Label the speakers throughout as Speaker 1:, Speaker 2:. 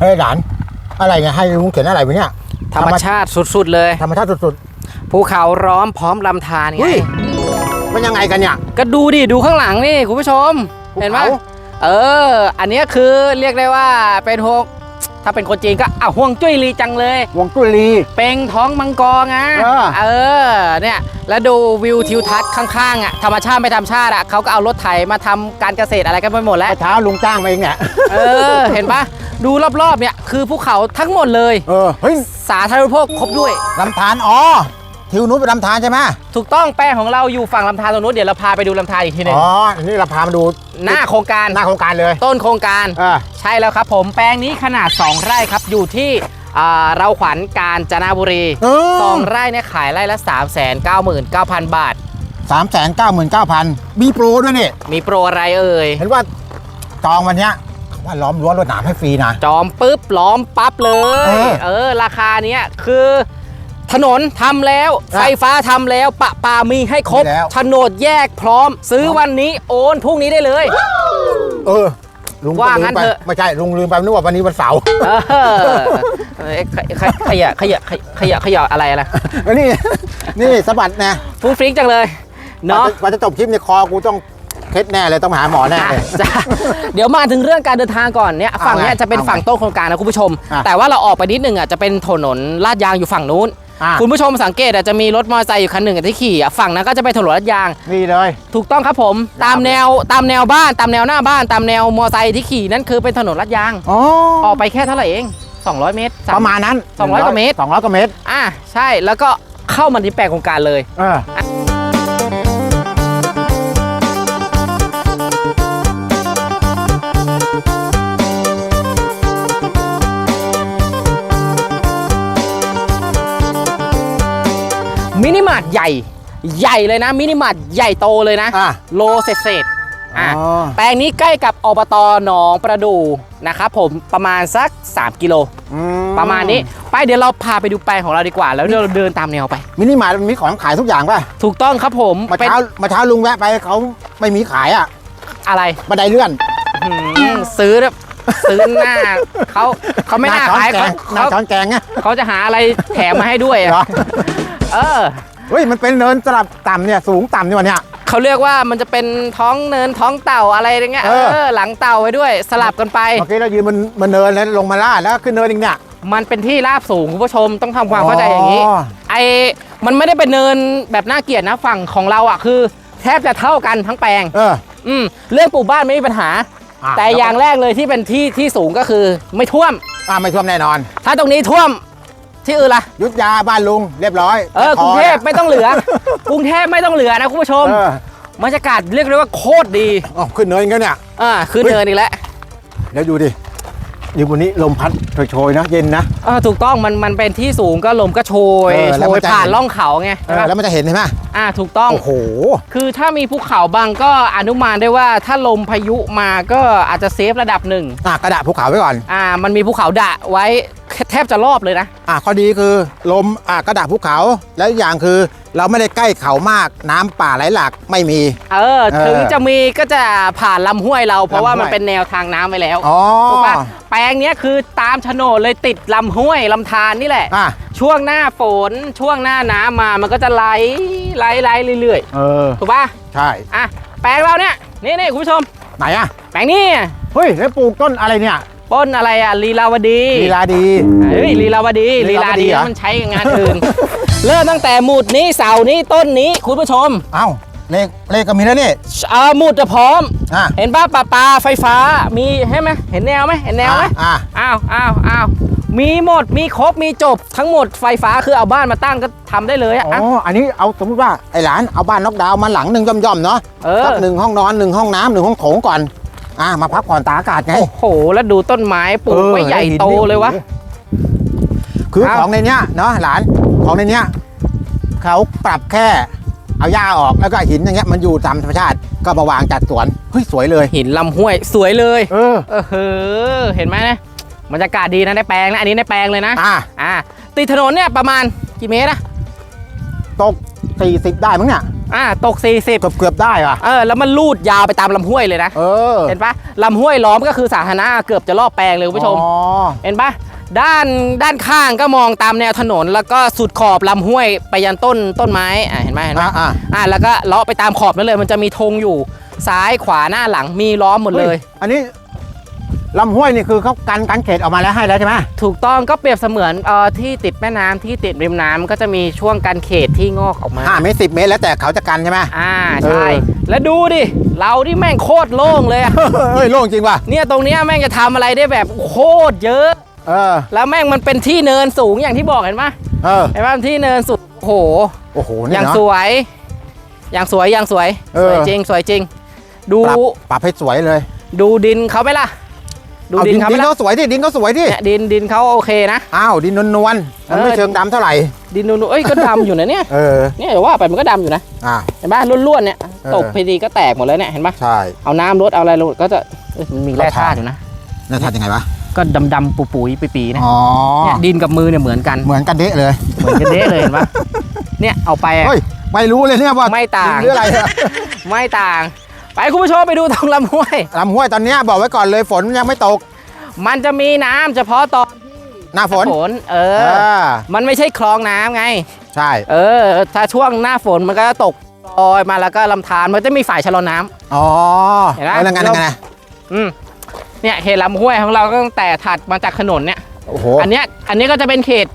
Speaker 1: เฮ้ยหลาน อะไรไงให้ลุงเขียนอะไรไว้เนี่ย
Speaker 2: ธรรมชาติสุดๆเลย
Speaker 1: ธรรมชาติสุด
Speaker 2: ภูเขาร้อมพร้อมลำธาร
Speaker 1: ๆ
Speaker 2: ไง
Speaker 1: เฮ้ยมันยังไงกันเนี่ย
Speaker 2: ก็ดูดิดูข้างหลังนี่คุณผู้ชม
Speaker 1: ภูเขา
Speaker 2: เห็นไหมเออ อันเนี้ยคือเรียกได้ว่าเป็นฮวง ถ้าเป็นคนจีนก็อะห่วงจุ้ยลีจังเลย
Speaker 1: วงจุลี
Speaker 2: เป็งท้องมังกรไง
Speaker 1: เออ
Speaker 2: เออเนี่ยแล้วดูวิวทิวทัศน์ข้างๆอะธรรมชาติไม่ธรรมชาติอะเขาก็เอารถไถมาทำการเกษตรอะไรกันไปหมดแล้ว
Speaker 1: เช้าลุงจ้างมาเองเนี่ย
Speaker 2: เออ เห็นปะดูรอบๆเนี่ยคือภูเขาทั้งหมดเลย
Speaker 1: เออเฮ้ย
Speaker 2: สาธารณูปโภคครบด้วย
Speaker 1: ลำธารอ๋อ ทิวนู้นเป็นลำธารใช่ไหม
Speaker 2: ถูกต้องแป้งของเราอยู่ฝั่งลำธารตรงนู้นเดี๋ยวเราพาไปดูลำธารอีกทีหนึง
Speaker 1: อ๋ออันนี้เราพามาดู
Speaker 2: หน้าโครงการ
Speaker 1: หน้าโครงการเลย
Speaker 2: ต้นโครงการ
Speaker 1: เออ
Speaker 2: ใช่แล้วครับผมแปลงนี้ขนาด 2 ไร่ครับอยู่ที่อ่าเราขวัญกาญจนบุรี
Speaker 1: เออ
Speaker 2: สองไร่เนี่ยขายไร่ละ 3 9 9 0 0 0 บาท
Speaker 1: สามแสนเก้าหมื่นเก้าพันมีโปรด้วยนี่
Speaker 2: มีโปรอะไรเอ่ย
Speaker 1: เห็นว่าจองวันเนี้ยเขาว่าล้อมรั้วรวดหนามให้ฟรีนะ
Speaker 2: จอมปุ๊บล้อมปั๊บเลย
Speaker 1: เออ
Speaker 2: เออ ราคาเนี้ยคือ ถนนทำแล้ว
Speaker 1: อะ
Speaker 2: ไฟฟ้าทำแล้ว ปะปามีให้ครบ
Speaker 1: มีแล้ว
Speaker 2: โฉนดแยกพร้อม ซื้อวันนี้โอนพรุ่งนี้ได้เลย
Speaker 1: เออลุงก็
Speaker 2: ว่า
Speaker 1: ลื
Speaker 2: งั้
Speaker 1: ม
Speaker 2: น
Speaker 1: ไป
Speaker 2: เถอะ
Speaker 1: ไม่ใช่ลุงลืมไปนึกว่าวันนี้วันเสาร์
Speaker 2: เออเอ้ยขยขยขยะขยะขยะขยะขยะอะไรอะไร
Speaker 1: แล้วนี่นี่สะบัดนะ
Speaker 2: ฟุ้งฟริ้งจังเลยเนาะ
Speaker 1: กว่าจะจบคลิปในคอกูต้องเคล็ดแน่เลยต้องไปหาหมอแน่เลย
Speaker 2: จ้ะเดี๋ยวมาถึงเรื่องการเดินทางก่อนเนี่ยฝั่งเนี้ย
Speaker 1: เอาไง
Speaker 2: จะเป็น
Speaker 1: เอาไง
Speaker 2: ฝั่งต้นโครงการนะคุณผู้ชม
Speaker 1: อะ
Speaker 2: แต่ว่าเราออกไปนิดหนึ่งอะจะเป็นถนนลาดยางอยู่ฝั่งนู้น
Speaker 1: อะ
Speaker 2: คุณผู้ชมสังเกตอะจะมีรถมอเตอร์ไซค์อยู่คันหนึ่งอะที่ขี่อะฝั่งนั้นก็จะเป็นถนนลาดยาง
Speaker 1: นี่เลย
Speaker 2: ถูกต้องครับผมตามแนวตามแนวบ้านตามแนวหน้าบ้าน ตามแนวมอเตอร์ไซค์ที่ขี่นั่นคือเป็นถนนลาดยาง
Speaker 1: อ๋อ
Speaker 2: ออกไปแค่เท่าไหร่เอง 200 เมตรส
Speaker 1: ประมาณนั้น
Speaker 2: 200กว่าเมตร
Speaker 1: สองร้อยกว่าเมตร
Speaker 2: อะใช่แล้วก็เข้ามาที่แปลงโครงการเลย
Speaker 1: เอ
Speaker 2: มินิมาร์ทใหญ่ ใหญ่เลยนะมินิมาร์ทใหญ่โตเลยนะ
Speaker 1: อะ
Speaker 2: โลเศษเศษๆอะ
Speaker 1: อ๋อ
Speaker 2: แปลงนี้ใกล้กับอบตหนองประดูนะครับผมประมาณสัก 3 กิโล
Speaker 1: อื
Speaker 2: ประมาณนี้ ไปเดี๋ยวเราพาไปดูแปลงของเราดีกว่า แล้วเดี๋ยวเราเดินตามแนวไป
Speaker 1: มินิมาร์ทมันมีของขายทุกอย่างป่ะ
Speaker 2: ถูกต้องครับผม
Speaker 1: มา
Speaker 2: เป็น
Speaker 1: เช้ามาเช้าลุงแวะไปเขาไม่มีขายอะ
Speaker 2: อะไร
Speaker 1: บันไดเลื่อน
Speaker 2: หืมซื้อแบบซื้อหน้าเขาเขาไม่น่า
Speaker 1: ช้อน
Speaker 2: ขาย
Speaker 1: แก
Speaker 2: เขา
Speaker 1: งหน้า
Speaker 2: เขา
Speaker 1: ช้อนแกงไง
Speaker 2: เขาจะหาอะไรแถมมาให้ด้วย
Speaker 1: เหรอ
Speaker 2: อะ เออ
Speaker 1: เฮ้ยมันเป็นเนินสลับต่ำเนี่ยสูงต่ำนี่วะเนี่ย
Speaker 2: เขาเรียกว่ามันจะเป็นท้องเนินท้องเต่าอะไรอย่างเงี้ย
Speaker 1: เอ
Speaker 2: เอ
Speaker 1: อ
Speaker 2: อหลังเต่าไว้ด้วยสลับกันไป
Speaker 1: เมื่อกี้เรายืนบนบนเนินแล้วลงมาล่าดแล้วขึ้นเนินอีกเนี่ย
Speaker 2: มันเป็นที่ราบสูงคุณผู้ชมต้องทำความเข้าใจอย่างนี้
Speaker 1: อ๋อ
Speaker 2: ไอมันไม่ได้เป็นเนินแบบน่าเกลียดนะฝั่งของเราอะคือ แทบจะเท่ากันทั้งแปลง
Speaker 1: เออ
Speaker 2: อืมเรื่องปลูกบ้านไม่มีปัญหา
Speaker 1: อะ
Speaker 2: แต่อย่างแรกเลยที่เป็นที่ที่สูงก็คือไม่ท่วม
Speaker 1: อ่าไม่ท่วมแน่นอน
Speaker 2: ถ้าตรงนี้ท่วม ที่อื่นล่ะ
Speaker 1: ยุทธยาบ้านลุงเรียบร้อย
Speaker 2: เออกรุงเทพไม่ต้องเหลือ กรุงเทพไม่ต้องเหลือนะคุณผู้ชม
Speaker 1: เออบ
Speaker 2: รรยากาศเรียกได้ว่าโคตรดี
Speaker 1: อ๋อขึ้นเนินกันเนี่ย
Speaker 2: อ่าขึ้น
Speaker 1: เฮ้ย
Speaker 2: เนินอีกแล้ว
Speaker 1: เดี๋ยวดูดิอยู่บนนี้ลมพัดโชยๆนะเย็นนะ
Speaker 2: อ่าถูกต้องมันมันเป็นที่สูงก็ลมก็โชย
Speaker 1: เออ
Speaker 2: โช
Speaker 1: แล้วมั
Speaker 2: ย
Speaker 1: นจะ
Speaker 2: ผ่าน
Speaker 1: เห็น
Speaker 2: ล่องเขาไง
Speaker 1: เออแล้วมันจะเห็นใช่ไหม
Speaker 2: อ่าถูกต้อง
Speaker 1: โอ้โห
Speaker 2: คือถ้ามีภูเขาบางก็อนุมานได้ว่าถ้าลมพายุมาก็อาจจะเซฟระดับหนึ่ง
Speaker 1: อะกระดาษภูเขาไว้ก่อน
Speaker 2: อ่ามันมีภูเขาดะไว้ แทบจะรอบเลยนะ
Speaker 1: อะข้อดีคือลมอะกระดาษภูเขา แล้วอีกอย่างคือเราไม่ได้ใกล้เขามากน้ำป่าไหลหลากไม่มี
Speaker 2: เออ
Speaker 1: เออ
Speaker 2: ถึงจะมีก็จะผ่านลำห้วยเรา เพราะว่า
Speaker 1: ลำห้วย
Speaker 2: มันเป็นแนวทางน้ำไปแล้ว
Speaker 1: อ๋อ
Speaker 2: ถูกปะแปลงเนี้ยคือตามโฉนดเลยติดลำห้วยลำธารนี่แหละ
Speaker 1: อะ
Speaker 2: ช่วงหน้าฝนช่วงหน้าน้ำมามันก็จะไหลไหลไหลเรื่อย
Speaker 1: เออ
Speaker 2: ๆถูกปะ
Speaker 1: ใช่
Speaker 2: อะแปลงเราเนี่ยนี่นี่คุณผู้ชม
Speaker 1: ไหนอะ
Speaker 2: แปลงนี้
Speaker 1: เฮ้ยแล้วปลูกต้นอะไรเนี่ย
Speaker 2: ต้นอะไรอะลีลาวดี
Speaker 1: ลีลาดี
Speaker 2: เฮ้ยลีลาวดี
Speaker 1: ลี
Speaker 2: ลีลา
Speaker 1: ลาวดี
Speaker 2: ดี
Speaker 1: เหรอ
Speaker 2: แล้วมันใช้กับงานอื่น เริ่มตั้งแต่หมุดนี้เสานี้ต้นนี้คุณผู้ชม
Speaker 1: เอ้าเลขเลขก็มีแล้วนี่
Speaker 2: เอ่าหมุดจะพร้อม
Speaker 1: อะ
Speaker 2: เห็นป่ะปลาปลาไฟฟ้ามีให้ไหมเห็นแนวไหมเห็นแนวไหม
Speaker 1: อะ
Speaker 2: อ้าวอ้าวอ้าวมีหมดมีครบมีจบทั้งหมดไฟฟ้าคือเอาบ้านมาตั้งก็ทำได้เลย
Speaker 1: อะ
Speaker 2: อะ
Speaker 1: อ๋อ
Speaker 2: อะ
Speaker 1: อันนี้เอาสมมติว่าไอ้หลานเอาบ้านนอกดาวน์มาหลังหนึ่งย่อมๆเนาะ
Speaker 2: เออ
Speaker 1: สักหนึ่งห้องนอนหนึ่งห้องน้ำหนึ่งห้องโถงก่อน อะมาพักผ่อนตากอากาศไง
Speaker 2: โอ้โห แล้วดูต้นไม้ปลูกไว้ใหญ่โตเลยวะ
Speaker 1: คือ
Speaker 2: ครับ
Speaker 1: ของในเนี้ยเนาะหลานของในเนี้ยเขาปรับแค่เอาหญ้าออกแล้วก็หินอย่างเงี้ยมันอยู่ตามธรรมชาติก็มาวางจัดสวนเฮ้ยสวยเลย
Speaker 2: หินลำห้วยสวยเลย
Speaker 1: เออ
Speaker 2: เออเฮ้อเห็นไหมนะบรรยากาศดีนะในแปลงนะอันนี้ในแปลงเลยนะ
Speaker 1: อะ
Speaker 2: อ่าติดถนนเนี่ยประมาณกี่เมตรนะ
Speaker 1: ตกสี่สิบได้มั้งเนี่ย
Speaker 2: อ่าตก 40
Speaker 1: เกือบเกือบได้ว่ะ
Speaker 2: เออแล้วมันลูดยาวไปตามลำห้วยเลยนะ
Speaker 1: เออ
Speaker 2: เห็นปะลำห้วยล้อมก็คือสาธารณะเกือบจะรอบแปลงเลยคุณผู้ชม
Speaker 1: อ๋อ
Speaker 2: เห็นปะด้านด้านข้างก็มองตามแนวถนน แล้วก็สุดขอบลำห้วยไปยันต้นต้นไม้อะเห็นไหมเห็นไหม
Speaker 1: อะอะ
Speaker 2: อะแล้วก็เลาะไปตามขอบนั่นเลย มันจะมีธงอยู่ซ้ายขวาหน้าหลังมีล้อมหมดเลย
Speaker 1: ฮ้อันนี้ ลำห้วยนี่คือเขากันกันเขตออกมาแล้วให้แล้วใช่ไหม
Speaker 2: ถูกต้องก็เปรียบเสมือนเอ่อที่ติดแม่น้ำที่ติดริมน้ำก็จะมีช่วงการเขตที่งอกออกมา
Speaker 1: ห้าเมตรสิบเมตรแล้วแต่เขาจะกันใช่ไหม
Speaker 2: อ่าใช่
Speaker 1: เออ
Speaker 2: แล้วดูดิ เราที่แม่งโคตรโล่งเลยอะ
Speaker 1: เฮ้ยโล่งจริงว่ะ
Speaker 2: เนี่ยตรงเนี้ยแม่งจะทำอะไรได้แบบโคตรเยอะ
Speaker 1: เออ
Speaker 2: แล้วแม่งมันเป็นที่เนินสูงอย่างที่บอกเห็นปะ
Speaker 1: เออ
Speaker 2: เห็นปะมันที่เนินสุดโอ้โห
Speaker 1: โอ้โห
Speaker 2: อ
Speaker 1: นี่
Speaker 2: ย่าง
Speaker 1: เนาะ
Speaker 2: สวย อย่างสวยอย่างสวย
Speaker 1: เอ
Speaker 2: ส
Speaker 1: อ
Speaker 2: วยจริงสวยจริง ดู
Speaker 1: ปรับปรับให้สวยเลย
Speaker 2: ดูดินเขาไหมล่ะ ดู
Speaker 1: เอา
Speaker 2: ดิ
Speaker 1: ดิ
Speaker 2: น
Speaker 1: น
Speaker 2: เขาไห
Speaker 1: ดิ
Speaker 2: ม
Speaker 1: น
Speaker 2: ล่ะ
Speaker 1: เขาสวยที่ดินเขาสวยที่
Speaker 2: เนี่ยดินดินเขาโอเคนะ
Speaker 1: อ้าวดินนวลๆมันไม่
Speaker 2: เออ
Speaker 1: เชิงดำเท่าไหร่
Speaker 2: ดินนูนๆเอ้ยก็ดำอยู่นะเนี่ย
Speaker 1: เออ
Speaker 2: เนี่ยแต่ว่าไปมันก็ดำอยู่นะ
Speaker 1: อ่า
Speaker 2: เห็นปะล้วนๆเนี่ย
Speaker 1: เออ
Speaker 2: ตกพอดีก็แตกหมดเลยเนี่ยเห็นปะ
Speaker 1: ใช่
Speaker 2: เอาน้ำรดเอาอะไรลงก็จะเอ้ยมันมีแร่ธาตุอยู่นะ
Speaker 1: น่าทำยังไงวะ
Speaker 2: ก็ดำๆปุ๋ยๆปีๆนะ
Speaker 1: อ๋อ
Speaker 2: เนี่ยดินกับมือเนี่ยเหมือนกัน
Speaker 1: เหมือนกันเดะเลย
Speaker 2: เหมือนกันเด้เลยเห็นปะเนี่ยเอาไปอะ
Speaker 1: เฮ้ยไม่รู้เลยเนี่ยว่า
Speaker 2: ไม่ต่าง
Speaker 1: ดินหรืออะไรอะ
Speaker 2: ไม่ต่าง ไปคุณผู้ชมไปดูตรงลำห้วย
Speaker 1: ลำห้วยตอนเนี้ยบอกไว้ก่อนเลยฝนยังไม่ตก
Speaker 2: มันจะมีน้ำเฉพาะตอน
Speaker 1: หน้าฝน
Speaker 2: ฝนเอ
Speaker 1: เอ
Speaker 2: อ
Speaker 1: อ
Speaker 2: มันไม่ใช่คลองน้ำไง
Speaker 1: ใช่
Speaker 2: เออ ถ้าช่วงหน้าฝนมันก็จะตกลอยมาแล้วก็ลำธารมันจะมีฝ่ายชะลอน้ำ
Speaker 1: อ๋อ
Speaker 2: เห็นไหม
Speaker 1: แล้วยังไงยังไง
Speaker 2: อืมเนี่ยเขตลำห้วยของเราก็ตั้งแต่ถัดมาจากถนนเนี่ย
Speaker 1: โอ้โห
Speaker 2: อันเนี้ยอันนี้ก็จะเป็นเขต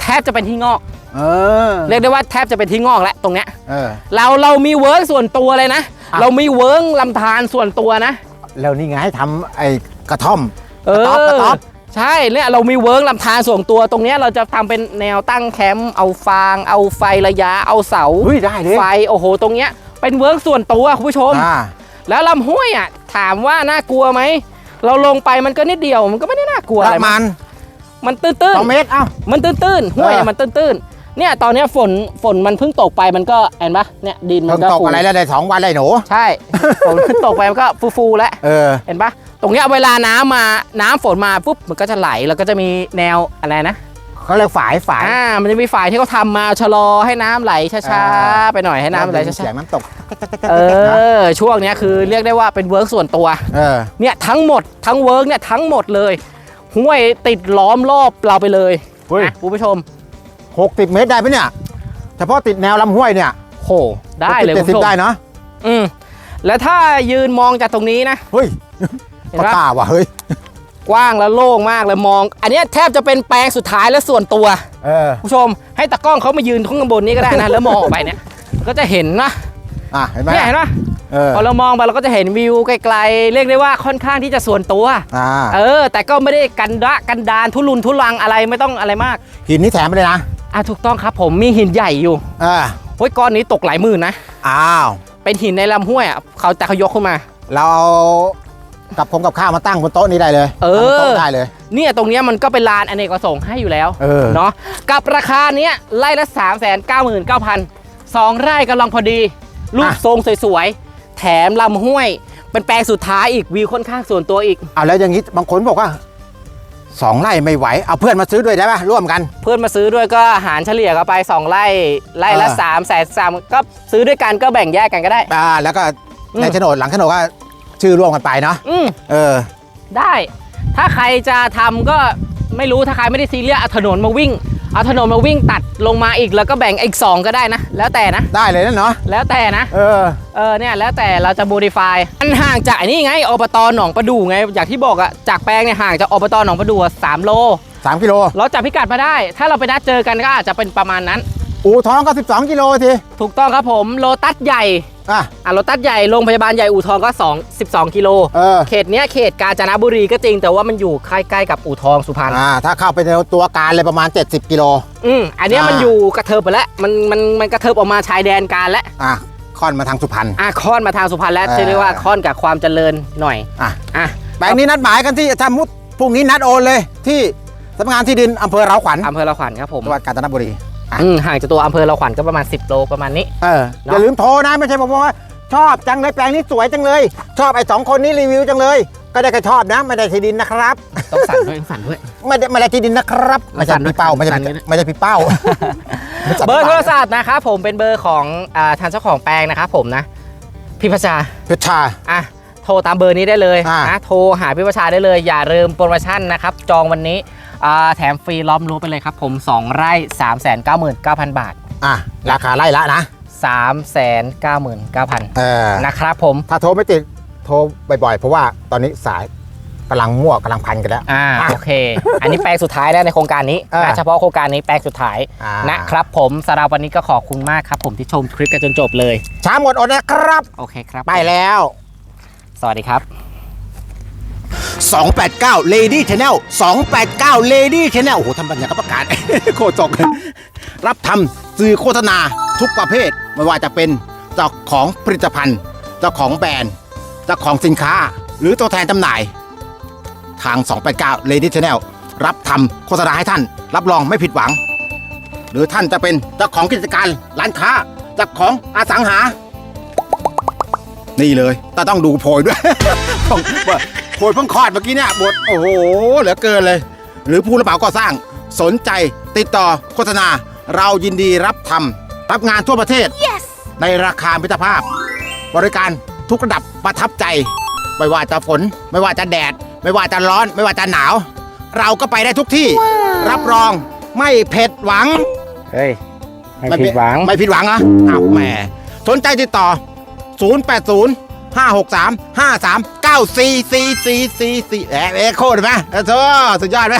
Speaker 2: แทบจะเป็นที่งอก
Speaker 1: เออ
Speaker 2: เรียกได้ว่าแทบจะเป็นที่งอกแล้วตรงเนี้ย
Speaker 1: เออ
Speaker 2: เราเรามีเวิร์กส่วนตัวเลยนะ
Speaker 1: อะ
Speaker 2: เรามีเวิร์กลำธารส่วนตัวนะ
Speaker 1: แล้วนี่ไงให้ทำไอ้กระท่อม
Speaker 2: เอก
Speaker 1: ระต๊อบกระต๊อบ
Speaker 2: ใช่เนี่ยเรามีเวิร์กลำธารส่วนตัวตรงเนี้ยเราจะทำเป็นแนวตั้งแคมป์เอาฟาง เอาไฟระยะเอาเสา
Speaker 1: เฮ้ยได้เลย
Speaker 2: ไฟโอ้โห ตรงเนี้ยเป็นเวิร์กส่วนตัวคุณผู้ชม
Speaker 1: อ่า
Speaker 2: แล้วลำห้วยอะถามว่าน่ากลัวไหม เราลงไปมันก็นิดเดียวมันก็ไม่ได้น่ากลัว
Speaker 1: ป
Speaker 2: อะไร
Speaker 1: ระมาณ
Speaker 2: มันตื้นตื้น
Speaker 1: สองเมตรเอ้า
Speaker 2: มันตื้นตื้นๆห้วย
Speaker 1: เออ
Speaker 2: อะมันตื้นตื้นๆ เนี่ยตอนเนี้ยฝนฝนมันเพิ่งตกไปมันก็เห็นปะเนี่ยดินมั
Speaker 1: เพิ่
Speaker 2: น
Speaker 1: ง
Speaker 2: ก็
Speaker 1: ตก
Speaker 2: ฟู
Speaker 1: อะไรแล้วได้สองวันเลยหนู
Speaker 2: ใช่ ฝนเพิ่งตกไปมันก็ฟูฟูๆแล้ว
Speaker 1: เออ
Speaker 2: เห็นปะตรงเนี้ยเวลาน้ำมาน้ำฝนมาปุ๊บมันก็จะไหลแล้วก็จะมีแนวอะไรนะ
Speaker 1: เขาเรียกฝายฝาย
Speaker 2: อ่ามันจะมีฝ่ายที่เขาทำมาชะลอให้น้ำไหลช้าๆไปหน่อยให้น้ำไหล
Speaker 1: เสี
Speaker 2: ช้าย
Speaker 1: งน้ำตก
Speaker 2: ๆเออช่วงเนี้ยคือเรียกได้ว่าเป็นเวิร์กส่วนตัว
Speaker 1: เออ
Speaker 2: เนี่ยทั้งหมดทั้งเวิร์กเนี่ยทั้งหมดเลยห้วยติดล้อมรอบเราไปเลย
Speaker 1: เฮ้ย
Speaker 2: นะคุณผู้ชม
Speaker 1: หกสิบเมตรได้ปะเนี่ยเฉพาะติดแนวลำห้วยเนี่ย
Speaker 2: โหได้เลย
Speaker 1: เจ็
Speaker 2: คุ
Speaker 1: ด
Speaker 2: ณผู้ชม
Speaker 1: สิบได้เนาะ
Speaker 2: อืมแล้วถ้ายืนมองจากตรงนี้นะ
Speaker 1: เฮ้ย
Speaker 2: เห็น
Speaker 1: ก็
Speaker 2: ปะ
Speaker 1: กล้าว่ะเฮ้ย
Speaker 2: กว้างแล้วโล่งมากเลยมอง อันเนี้ยแทบจะเป็นแปลงสุดท้ายและส่วนตัว
Speaker 1: เออ
Speaker 2: คุณผู้ชมให้ตากล้องเขามายืนข้างบนนี้ก็ได้นะ แล้วมองออกไปเนี่ย ก็จะเห็นนะ
Speaker 1: อะเห็นไหม
Speaker 2: เนี่ยเห็นปะ
Speaker 1: เออ
Speaker 2: พอเรามองไปเราก็จะเห็นวิวไกลๆเรียกได้ว่าค่อนข้างที่จะส่วนตัว
Speaker 1: อ่า
Speaker 2: เออ แต่ก็ไม่ได้กันดะกันดานทุลุนทุลังอะไรไม่ต้องอะไรมาก
Speaker 1: หินนี่แถมไปเลยนะ
Speaker 2: อะถูกต้องครับผมมีหินใหญ่อยู่
Speaker 1: เออ
Speaker 2: เฮ้ยก้อนนี้ตกหลายหมื่นนะ
Speaker 1: อ้าว
Speaker 2: เป็นหินในลำห้วยอะเขาแต่เขายกขึ้นมา
Speaker 1: เราเอากับพงกับข้าวมาตั้งบนโต๊ะนี้ได้เลย
Speaker 2: เออ
Speaker 1: ทำบนโต๊ะได้เลย
Speaker 2: เนี่ยตรงเนี้ยมันก็เป็นลานอเนกประสงค์ให้อยู่แล้ว
Speaker 1: เออ
Speaker 2: เนาะกับราคาเนี้ยไร่ละ 3 9 9 9 0 0สองไร่กำลังพอดี รูปทรงสวยๆ แถมลำห้วย เป็นแปลงสุดท้ายอีกวิวค่อนข้างส่วนตัวอีก
Speaker 1: เอาแล้วอย่างนี้บางคนบอกว่า สองไร่ไม่ไหว เอาเพื่อนมาซื้อด้วยได้ปะร่วมกัน
Speaker 2: เพื่อนมาซื้อด้วยก็หารเฉลี่ยกันไป 2 ไร่ไร่ละ
Speaker 1: เออ
Speaker 2: 3ามแสนสามก็ซื้อด้วยกันก็แบ่งแยกกันก็ได้
Speaker 1: อ่าแล้วก็
Speaker 2: อืม
Speaker 1: ในโฉนดหลังโฉนดก็ชื่อร่วมกันไปเนาะ
Speaker 2: อืม
Speaker 1: เออ
Speaker 2: ได้ ถ้าใครจะทำก็ไม่รู้ถ้าใครไม่ได้ซีเรียสเอาถนนมาวิ่ง เอาถนนมาวิ่งตัดลงมาอีกแล้วก็แบ่งอีก 2 ก็ได้นะ แล้วแต่นะ
Speaker 1: ได้เลยนะเนาะ
Speaker 2: แล้วแต่นะ
Speaker 1: เออ
Speaker 2: เออเนี่ยแล้วแต่เราจะโมดิฟายมันห่างจากไอ้นี่ไงอบตหนองประดูไงอย่างที่บอกอะจากแปลงเนี่ยห่างจากอบตหนองประดูอะสามโล
Speaker 1: 3กิโล
Speaker 2: เราจับพิกัดมาได้ ถ้าเราไปนัดเจอกันก็อาจจะเป็นประมาณนั้น
Speaker 1: อู่ทองก็ 12 กิโลที
Speaker 2: ถูกต้องครับผมโลตัสใหญ่
Speaker 1: อะ
Speaker 2: อะโลตัสใหญ่โรงพยาบาลใหญ่อู่ทองก็2 12 กิโล
Speaker 1: เออ
Speaker 2: เขตเนี้ยเขตกาญจนบุรีก็จริง แต่ว่ามันอยู่ใกล้ๆกับอู่ทองสุพรรณ
Speaker 1: อ่า ถ้าเข้าไปในตัวการเลยประมาณ 70 กิโล
Speaker 2: อืมอันเนี้ย
Speaker 1: อ่ามั
Speaker 2: มันอยู่กระเทิบไปแล้ว มันมันมันกระเทิบออกมาชายแดนการแล้ว
Speaker 1: อะค่อนมาทางสุพรรณ
Speaker 2: อะค่อนมาทางสุพรรณแล้ว
Speaker 1: เออ
Speaker 2: จะเรียกว่าค่อนกับความเจริญหน่อย
Speaker 1: อะ
Speaker 2: อะ
Speaker 1: แปลงนี้นัดหมายกันที่ถ้ามุดพรุ่งนี้นัดโอนเลยที่สำนักงานที่ดินอำเภอเราขวัญ
Speaker 2: อำเภอละขวัญครับผม
Speaker 1: จังหวัดกาญจนบุรีอะ
Speaker 2: อืม ห่างจากตัวอำเภอละขวัญก็ประมาณ 10 โลประมาณนี้
Speaker 1: เออ
Speaker 2: เนอะ
Speaker 1: อย่าลืมโทรนะไม่ใช่บอกว่าชอบจังเลยแปลงนี้สวยจังเลย ชอบไอ้สองคนนี้รีวิวจังเลย ก็ได้แค่ชอบนะไม่ได้ที่ดินนะครับ
Speaker 2: ต้องสั่นด้วยต้องสั่นด้วย
Speaker 1: ไม่ได้ไม่ได้ที่ดินนะครับไม่ใช่
Speaker 2: สั่นด้วย
Speaker 1: พี่เป้าไม่ใช่
Speaker 2: สั่นด้วย
Speaker 1: ไม่ใช่พี่เป้าไม่ใช่
Speaker 2: เบอร์
Speaker 1: พี่
Speaker 2: โท
Speaker 1: ป้าร
Speaker 2: ศัพท์นะครับผมเป็นเบอร์ของอ่าทางเจ้าของแปลงนะครับผมนะพี่ประชา
Speaker 1: เพชรชา
Speaker 2: อะโทรตามเบอร์นี้ได้เลย
Speaker 1: อ่าน
Speaker 2: นะโทรหาพี่ประชาได้เลย อย่าลืมโปรโมชั่นนะครับ จองวันนี้อ่า แถมฟรีล้อมรั้วไปเลยครับผม 2 ไร่ 3 9 9 0 0 0 บาท
Speaker 1: อะ ราคาไล่ละนะ
Speaker 2: 3 9 9 0 0 0
Speaker 1: เออ
Speaker 2: นะครับผม
Speaker 1: ถ้าโทรไม่ติดโทรบ่อยๆ เพราะว่าตอนนี้สายกำลังมั่วกำลังพันกันแล้ว
Speaker 2: อ่า
Speaker 1: อะ
Speaker 2: โอเค อันนี้แปลงสุดท้ายแล้วในโครงการนี้
Speaker 1: อ่า
Speaker 2: นะเฉพาะโครงการนี้แปลงสุดท้าย
Speaker 1: อ่า
Speaker 2: นะครับผมสำหรับวันนี้ก็ขอบคุณมากครับผมที่ชมคลิปกันจนจบเลย
Speaker 1: ช้าหมดอดนะครับ
Speaker 2: โอเคครับ
Speaker 1: ไปแล้ว
Speaker 2: สวัสดีครับ
Speaker 1: 289 Lady Channel 289 Lady Channel โอ้โหทำบรรยากาศประกาศ โคตรจกเลยรับทำสื่อโฆษณาทุกประเภท ไม่ว่าจะเป็นเจ้าของผลิตภัณฑ์ เจ้าของแบรนด์เจ้าของสินค้า หรือตัวแทนจำหน่าย ทาง 289 Lady Channel รับทำโฆษณาให้ท่าน รับรองไม่ผิดหวัง หรือท่านจะเป็นเจ้าของกิจการร้านค้าเจ้าของอสังหา นี่เลยแต่ต้องดูโพยด้วย ต้องว่าโพยเพิ่งคลอดเมื่อกี้เนี่ยบทโอ้โหเหลือเกินเลย หรือผู้รับเหมาก่อสร้างสนใจติดต่อโฆษณา เรายินดีรับทำรับงานทั่วประเทศในราคามิตรภาพ บริการทุกระดับประทับใจ ไม่ว่าจะฝน ไม่ว่าจะแดด ไม่ว่าจะร้อน ไม่ว่าจะหนาว เราก็ไปได้ทุกที่ รับรองไม่เผ็ดหวัง
Speaker 2: เฮ้ย ไม่ผิดหวัง
Speaker 1: ไม่ผิดหวังเหรอะอ้าวแหมสนใจติดต่อ 080 563 53 94 4444แหมเอ็กโคดไหมเออโธ่สุดยอดไหม